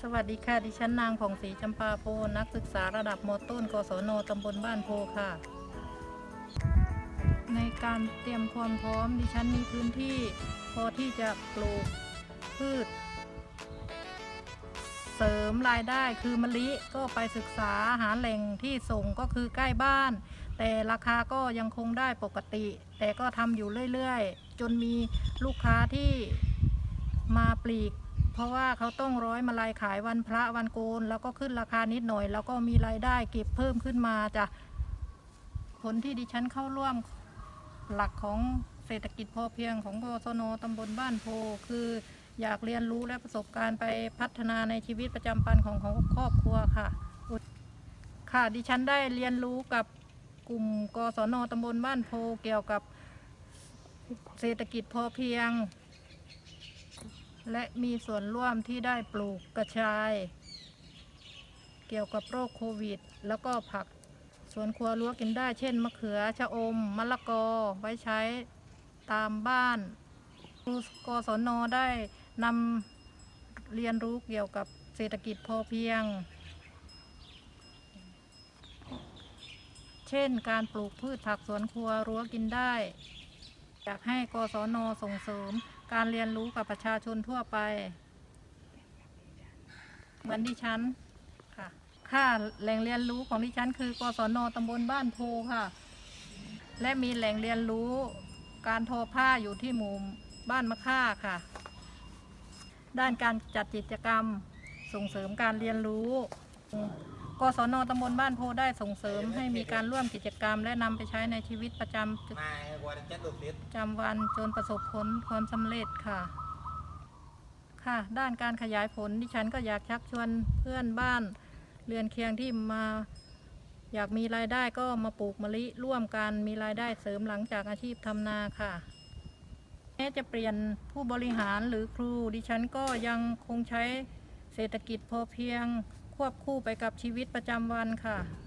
สวัสดีค่ะ ดิฉันนางผ่องศรีจำปาโพนักศึกษาระดับมต้น กศนตำบลบ้านโพค่ะ ในการเตรียมความพร้อม ดิฉันมีพื้นที่พอที่จะปลูกพืช เสริมรายได้คือมะลิก็ไปศึกษาหาแหล่งที่ส่งก็คือใกล้บ้าน แต่ราคาก็ยังคงได้ปกติ แต่ก็ทำอยู่เรื่อย ๆ จนมีลูกค้าที่มาปลีก เพราะว่าเขาต้องร้อยมาลายขายวันพระวันโกน แล้วก็ขึ้นราคานิดหน่อย แล้วก็มีรายได้เก็บเพิ่มขึ้นมาจ้ะผลที่ดิฉันเข้าร่วมหลักของเศรษฐกิจพอเพียงของกศนตำบลบ้านโพคืออยากเรียนรู้และประสบการณ์ไปพัฒนาในชีวิตประจำวันของของครอบครัวค่ะ ค่ะดิฉันได้เรียนรู้กับกลุ่มกศนตำบลบ้านโพเกี่ยวกับเศรษฐกิจพอเพียง และมีส่วนร่วมที่ได้ปลูกกระชาย เกี่ยวกับโรคโควิด แล้วก็ผักสวนครัวรั้วกินได้เช่น มะเขือชะอม มะละกอไว้ใช้ตามบ้านครูกศนได้นำเรียนรู้เกี่ยวกับเศรษฐกิจพอเพียง เช่นการปลูกพืชผักสวนครัวรั้วกินได้ อยากให้กศนส่งเสริมการเรียนรู้กับประชาชนทั่วไป เหมือนดิฉันค่ะ ค่ะแหล่งเรียนรู้ของดิฉัน คือกศนตำบลบ้านโพค่ะ และมีแหล่งเรียนรู้การทอผ้าอยู่ที่หมู่บ้านมะค่าค่ะ ด้านการจัดกิจกรรมส่งเสริมการเรียนรู้ กศนตำบลบ้านโพได้ส่งเสริมให้มีการร่วมกิจกรรม และนำไปใช้ในชีวิตประจำมากว่าจะดูดติดประจำวันจนประสบผลความสำเร็จค่ะ ค่ะ ด้านการขยายผลดิฉันก็อยากชักชวนเพื่อนบ้านเรือนเคียงที่มา อยากมีรายได้ก็มาปลูกมะลิร่วมกันมีรายได้เสริมหลังจากอาชีพทำนาค่ะแม้จะเปลี่ยนผู้บริหารหรือครูดิฉันก็ยังคงใช้เศรษฐกิจพอเพียง ควบคู่ไปกับชีวิตประจำวันค่ะ